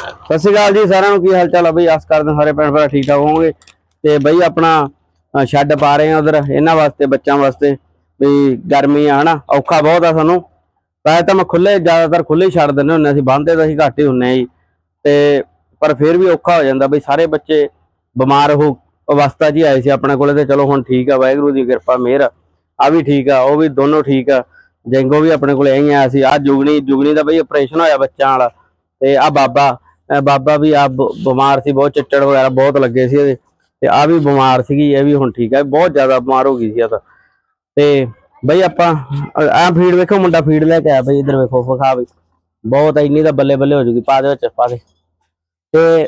ਸਤਿ ਸ਼੍ਰੀ ਅਕਾਲ ਜੀ ਸਾਰਿਆਂ ਨੂੰ ਕੀ ਹਾਲ ਚਾਲ ਆ ਬਈ? ਆਸ ਕਰਦੇ ਸਾਰੇ ਭੈਣ ਭਰਾ ਠੀਕ ਠਾਕ ਹੋਵੋਗੇ। ਤੇ ਬਈ ਆਪਣਾ ਅ, ਸ਼ੈੱਡ ਪਾ ਰਹੇ ਆ ਉਧਰ ਇਹਨਾਂ ਵਾਸਤੇ ਬੱਚਿਆਂ ਵਾਸਤੇ। ਵੀ ਗਰਮੀ ਆ ਹਨਾ? ਔਖਾ ਬਹੁਤ ਆ ਸਾਨੂੰ। ਵੈਸੇ ਤਾਂ ਮੈਂ ਖੁੱਲੇ ਜ਼ਿਆਦਾਤਰ ਖੁੱਲੇ ਛੱਡ ਦਿੰਦੇ ਹੁੰਦੇ ਅਸੀਂ ਬੰਨਦੇ ਤਾਂ ਅਸੀਂ ਘੱਟ ਹੀ ਹੁੰਨੇ ਆ ਜੀ। ਤੇ ਪਰ ਫਿਰ ਵੀ ਔਖਾ ਹੋ ਜਾਂਦਾ ਬਈ ਸਾਰੇ ਬੱਚੇ ਬਿਮਾਰ ਹੋ ਅਵਸਥਾ 'ਚ ਹੀ ਆਏ ਸੀ ਆਪਣੇ ਕੋਲੇ ਤੇ ਚਲੋ ਹੁਣ ਠੀਕ ਆ ਵਾਹਿਗੁਰੂ ਦੀ ਕਿਰਪਾ ਮਿਹਰ ਆ। ਆਹ ਵੀ ਠੀਕ ਆ ਉਹ ਵੀ ਦੋਨੋਂ ਠੀਕ ਆ। ਜੈਂਗੋ ਵੀ ਆਪਣੇ ਕੋਲੇ ਆਈ ਆਇਆ ਸੀ। ਆ ਜੁਗਣੀ ਜੁਗਣੀ ਦਾ ਬਈ ਆਪਰੇਸ਼ਨ ਹੋਇਆ ਬੱਚਿਆਂ ਵਾਲਾ। ਤੇ ਆ ਬਾਬਾ ਬਾਬਾ ਵੀ ਆ ਬਿਮਾਰ ਸੀ, ਬਹੁਤ ਚਿੱਟੜ ਵਗੈਰਾ ਬਹੁਤ ਲੱਗੇ ਸੀ ਇਹਦੇ, ਤੇ ਆ ਵੀ ਬਿਮਾਰ ਸੀਗੀ, ਇਹ ਵੀ ਹੁਣ ਠੀਕ ਹੈ ਬਹੁਤ ਜ਼ਿਆਦਾ ਬਿਮਾਰ ਹੋ ਗਈ ਸੀ ਇਹ ਤਾਂ। ਤੇ ਬਈ ਆਪਾਂ ਆ ਫੀਡ ਵੇਖੋ, ਮੁੰਡਾ ਫੀਡ ਲੈ ਕੇ ਆਇਆ ਬਈ, ਇਧਰ ਵੇਖੋ ਫਖਾ ਬਈ। ਬਹੁਤ ਇੰਨੀ ਤਾਂ ਬੱਲੇ ਬੱਲੇ ਹੋ ਜੂਗੀ, ਪਾ ਦੇ ਵਿੱਚ, ਪਾ ਦੇ। ਤੇ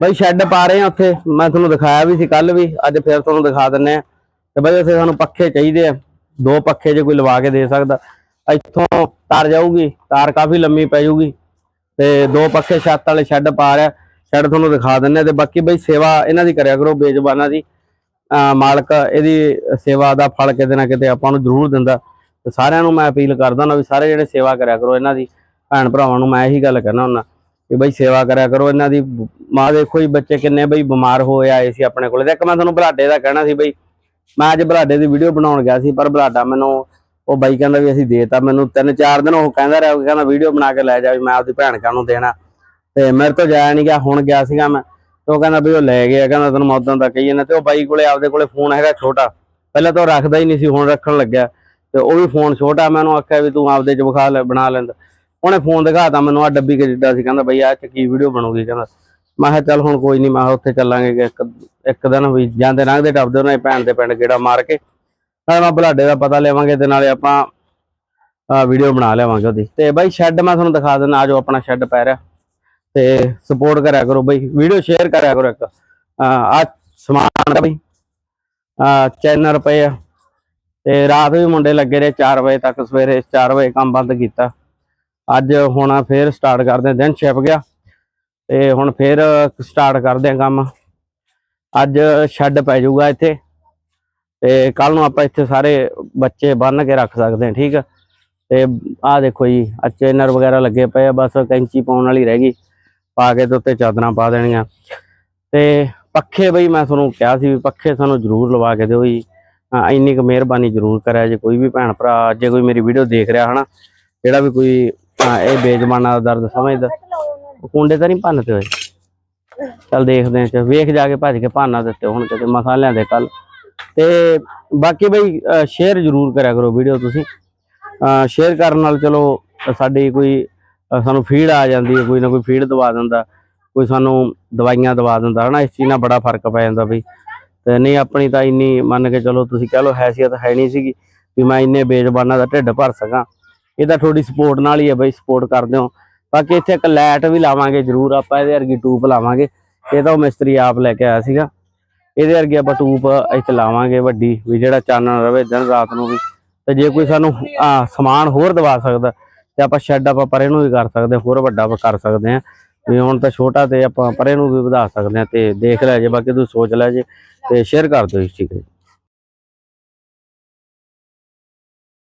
ਬਈ ਸ਼ੈੱਡ ਪਾ ਰਹੇ ਆ ਉੱਥੇ, ਮੈਂ ਤੁਹਾਨੂੰ ਦਿਖਾਇਆ ਵੀ ਸੀ ਕੱਲ ਵੀ, ਅੱਜ ਫਿਰ ਤੁਹਾਨੂੰ ਦਿਖਾ ਦਿੰਨੇ ਆ। ਤੇ ਬਈ ਉੱਥੇ ਸਾਨੂੰ ਪੱਖੇ ਚਾਹੀਦੇ ਆ, ਦੋ ਪੱਖੇ ਜੇ ਕੋਈ ਲਵਾ ਕੇ ਦੇ ਸਕਦਾ। ਇੱਥੋਂ ਤਾਰ ਜਾਊਗੀ, ਤਾਰ ਕਾਫੀ ਲੰਮੀ ਪੈ ਜਾਊਗੀ ਤੇ ਦੋ ਪੱਖੇ ਛੱਤ ਵਾਲੇ ਸ਼ੈੱਡ ਪਾ ਰਿਹਾ, ਸ਼ੈੱਡ ਤੁਹਾਨੂੰ ਦਿਖਾ ਦਿੰਨੇ ਤੇ ਬਾਕੀ ਬਈ ਸੇਵਾ ਇਹਨਾਂ ਦੀ ਕਰਿਆ ਕਰੋ, ਬੇਜ਼ਬਾਨਾਂ ਦੀ। ਮਾਲਕ ਇਹਦੀ ਸੇਵਾ ਦਾ ਫਲ ਕਿਤੇ ਨਾ ਕਿਤੇ ਆਪਾਂ ਨੂੰ ਜ਼ਰੂਰ ਦਿੰਦਾ। ਤੇ ਸਾਰਿਆਂ ਨੂੰ ਮੈਂ ਅਪੀਲ ਕਰਦਾ ਨਾ ਵੀ ਸਾਰੇ ਜਿਹੜੇ ਸੇਵਾ ਕਰਿਆ ਕਰੋ ਇਹਨਾਂ ਦੀ, ਭੈਣ ਭਰਾਵਾਂ ਨੂੰ ਮੈਂ ਇਹੀ ਗੱਲ ਕਹਿਣਾ ਹੁੰਦਾ ਕਿ ਬਈ ਸੇਵਾ ਕਰਿਆ ਕਰੋ, ਇਹਨਾਂ ਦੀ ਮਾਂ ਦੇਖੋ ਜੀ ਬੱਚੇ ਕਿੰਨੇ ਬਈ ਬਿਮਾਰ ਹੋਏ ਆਏ ਸੀ ਆਪਣੇ ਕੋਲੇ। ਤੇ ਇੱਕ ਮੈਂ ਤੁਹਾਨੂੰ ਬਲਾਡੇ ਦਾ ਕਹਿਣਾ ਸੀ ਬਈ, ਮੈਂ ਅੱਜ ਬਲਾਡੇ ਦੀ ਵੀਡੀਓ ਬਣਾਉਣ ਗਿਆ ਸੀ, ਪਰ ਬਲਾਡਾ ਮੈਨੂੰ ਉਹ ਬਾਈ ਕਹਿੰਦਾ ਵੀ ਅਸੀਂ ਦੇਤਾ, ਮੈਨੂੰ ਤਿੰਨ ਚਾਰ ਦਿਨ ਉਹ ਕਹਿੰਦਾ ਰਿਹਾ ਕਹਿੰਦਾ ਵੀਡੀਓ ਬਣਾ ਕੇ ਲੈ ਜਾ ਵੀ ਮੈਂ ਆਪਦੀ ਭੈਣ ਕਾ ਨੂੰ ਦੇਣਾ। ਤੇ ਮੇਰੇ ਤੋਂ ਜਾਇਆ ਨਹੀਂ ਗਿਆ, ਹੁਣ ਗਿਆ ਸੀਗਾ ਮੈਂ। ਤੇ ਉਹ ਕਹਿੰਦਾ ਵੀ ਉਹ ਲੈ ਗਿਆ, ਕਹਿੰਦਾ ਤੈਨੂੰ ਮੈਂ ਦਾ ਕਹੀ ਜਾਂਦਾ। ਤੇ ਉਹ ਬਾਈ ਕੋਲੇ ਆਪਦੇ ਕੋਲੇ ਫੋਨ ਹੈਗਾ ਛੋਟਾ। ਪਹਿਲਾਂ ਤਾਂ ਉਹ ਰੱਖਦਾ ਹੀ ਨਹੀਂ ਸੀ, ਹੁਣ ਰੱਖਣ ਲੱਗਿਆ। ਤੇ ਉਹ ਵੀ ਫੋਨ ਛੋਟਾ, ਮੈਂ ਉਹਨੂੰ ਆਖਿਆ ਵੀ ਤੂੰ ਆਪਦੇ ਚ ਵਿਖਾ ਲੈ, ਬਣਾ ਲੈਂਦਾ। ਉਹਨੇ ਫੋਨ ਦਿਖਾਤਾ ਮੈਨੂੰ ਆ ਡੱਬੀ ਕੇ ਜਿੱਡਾ ਸੀ, ਕਹਿੰਦਾ ਬਈ ਆਹ ਚ ਕੀ ਵੀਡੀਓ ਬਣੂਗੀ, ਕਹਿੰਦਾ। ਮੈਂ ਕਿਹਾ ਚੱਲ ਹੁਣ ਕੋਈ ਨਹੀਂ ਮੈਂ ਕਿਹਾ ਉੱਥੇ ਚੱਲਾਂਗੇ ਇੱਕ ਇੱਕ ਦਿਨ ਵੀ ਜਾਂਦੇ ਲੰਘਦੇ ਟੱਪਦੇ ਉਹਨਾਂ ਦੀ ਭੈਣ ਦੇ ਪਿੰਡ ਗੇੜਾ ਮਾਰ ਕੇ। ਨਾਲੇ ਬਲਾਡੇ ਦਾ ਪਤਾ ਲੈਵਾਂਗੇ ਤੇ ਨਾਲੇ ਆਪਾਂ ਵੀਡੀਓ ਬਣਾ ਲਿਆਵਾਂਗੇ ਉਹਦੀ। ਤੇ ਬਾਈ ਸ਼ੈੱਡ ਮੈਂ ਤੁਹਾਨੂੰ ਦਿਖਾ ਦਿੰਦਾ, ਆਜੋ ਆਪਣਾ ਸ਼ੈੱਡ ਪੈ ਰਿਹਾ ਤੇ ਸਪੋਰਟ ਕਰਿਆ ਕਰੋ ਬਈ ਵੀਡੀਓ ਸ਼ੇਅਰ ਕਰਿਆ ਕਰੋ ਇੱਕ। ਆ ਸਮਾਨ ਦਾ ਬਈ। ਚੈਨਲ ਪਏ ਆ। ਤੇ ਰਾਤ ਵੀ ਮੁੰਡੇ ਲੱਗੇ ਰਹੇ 4 ਵਜੇ ਤੱਕ, ਸਵੇਰੇ 4 ਵਜੇ ਕੰਮ ਬੰਦ ਕੀਤਾ। ਅੱਜ ਹੁਣ ਫੇਰ ਸਟਾਰਟ ਕਰਦੇ ਆ ਦਿਨ ਛਿਪ ਗਿਆ। ਤੇ ਹੁਣ ਫੇਰ ਸਟਾਰਟ ਕਰਦੇ ਆ ਕੰਮ। ਅੱਜ ਸ਼ੈੱਡ ਪੈ ਜਾਊਗਾ ਇੱਥੇ। ਤੇ ਕੱਲ ਨੂੰ ਆਪਾਂ ਇੱਥੇ ਸਾਰੇ ਬੱਚੇ ਬੰਨ ਕੇ ਰੱਖ ਸਕਦੇ ਹਾਂ, ਠੀਕ ਆ? ਤੇ ਆਹ ਦੇਖੋ ਜੀ, ਆ ਚੇਨਰ ਵਗੈਰਾ ਲੱਗੇ ਪਏ ਆ, ਬਸ ਕੈਂਚੀ ਪਾਉਣ ਵਾਲੀ ਰਹਿ ਗਈ। ਪਾ ਕੇ ਤੇ ਉੱਤੇ ਚਾਦਰਾਂ ਪਾ ਦੇਣੀਆਂ। ਤੇ ਪੱਖੇ ਬਈ ਮੈਂ ਤੁਹਾਨੂੰ ਕਿਹਾ ਸੀ ਵੀ ਪੱਖੇ ਸਾਨੂੰ ਜ਼ਰੂਰ ਲਵਾ ਕੇ ਦਿਓ ਜੀ। ਇੰਨੀ ਕੁ ਮਿਹਰਬਾਨੀ ਜ਼ਰੂਰ ਕਰਿਆ ਜੇ ਕੋਈ ਵੀ ਭੈਣ ਭਰਾ, ਜੇ ਕੋਈ ਮੇਰੀ ਵੀਡੀਓ ਦੇਖ ਰਿਹਾ ਹਨਾ, ਜਿਹੜਾ ਵੀ ਕੋਈ ਇਹ ਬੇਜਮਾਨਾ ਦਾ ਦਰਦ ਸਮਝਦਾ। ਕੁੰਡੇ ਤਾਂ ਨਹੀਂ ਭੰਨਤੇ ਹੋਏ। ਚੱਲ ਦੇਖਦੇ ਆਂ ਵੇਖ ਜਾ ਕੇ ਭੱਜ ਕੇ ਭਾਨਾ ਦਿੱਤੇ ਹੁਣ ਕਿਤੇ ਮਸਾਲਿਆਂ ਦੇ ਕੱਲ ਤੇ ਬਾਕੀ ਬਈ ਸ਼ੇਅਰ ਜ਼ਰੂਰ ਕਰਿਆ ਕਰੋ ਵੀਡੀਓ ਤੁਸੀਂ। ਸ਼ੇਅਰ ਕਰਨ ਨਾਲ ਚਲੋ, ਸਾਡੀ ਕੋਈ ਸਾਨੂੰ ਫੀਡ ਆ ਜਾਂਦੀ ਹੈ, ਕੋਈ ਨਾ ਕੋਈ ਫੀਡ ਦਵਾ ਦਿੰਦਾ, ਕੋਈ ਸਾਨੂੰ ਦਵਾਈਆਂ ਦਵਾ ਦਿੰਦਾ, ਹਨਾ? ਇਸ ਚੀਜ਼ ਨਾਲ ਬੜਾ ਫ਼ਰਕ ਪੈ ਜਾਂਦਾ ਬਈ। ਤੇ ਨਹੀਂ, ਆਪਣੀ ਤਾਂ ਇੰਨੀ ਮੰਨ ਕੇ ਚਲੋ, ਤੁਸੀਂ ਕਹ ਲਓ ਹੈਸੀਅਤ ਹੈ ਨਹੀਂ ਸੀਗੀ ਵੀ ਮੈਂ ਇੰਨੇ ਬੇਜ਼ਬਾਨਾਂ ਦਾ ਢਿੱਡ ਭਰ ਸਕਾਂ। ਇਹ ਤਾਂ ਤੁਹਾਡੀ ਸਪੋਰਟ ਨਾਲ ਹੀ ਹੈ ਬਈ ਸਪੋਰਟ ਕਰਦੇ ਹੋ। ਬਾਕੀ ਇੱਥੇ ਇੱਕ ਲਾਈਟ ਵੀ ਲਾਵਾਂਗੇ ਜ਼ਰੂਰ, ਆਪਾਂ ਇਹਦੇ ਵਰਗੀ ਟੂਬ ਲਾਵਾਂਗੇ। ਇਹ ਤਾਂ ਉਹ ਮਿਸਤਰੀ ਆਪ ਲੈ ਕੇ ਆਇਆ ਸੀਗਾ। ਇਹਦੇ ਵਰਗੀ ਆਪਾਂ ਟੂਪ ਇੱਥੇ ਲਾਵਾਂਗੇ ਵੱਡੀ ਵੀ ਜਿਹੜਾ ਚਾਨਣ ਰਵੇ ਦਿਨ ਰਾਤ ਨੂੰ ਵੀ ਤੇ ਜੇ ਕੋਈ ਸਾਨੂੰ ਸਮਾਨ ਹੋਰ ਦਵਾ ਸਕਦਾ ਤੇ ਆਪਾਂ ਸ਼ੈੱਡ ਆਪਾਂ ਪਰੇ ਨੂੰ ਵੀ ਕਰ ਸਕਦੇ ਹਾਂ, ਹੋਰ ਵੱਡਾ ਆਪਾਂ ਕਰ ਸਕਦੇ ਹਾਂ ਵੀ ਹੁਣ ਤਾਂ ਛੋਟਾ ਤੇ ਆਪਾਂ ਪਰੇ ਨੂੰ ਵੀ ਵਧਾ ਸਕਦੇ ਹਾਂ ਤੇ ਦੇਖ ਲੈ ਜੇ ਬਾਕੀ ਤੁਸੀਂ ਸੋਚ ਲੈ ਜੇ ਤੇ ਸ਼ੇਅਰ ਕਰ ਦਿਓ ਜੀ ਠੀਕ ਹੈ ਜੀ।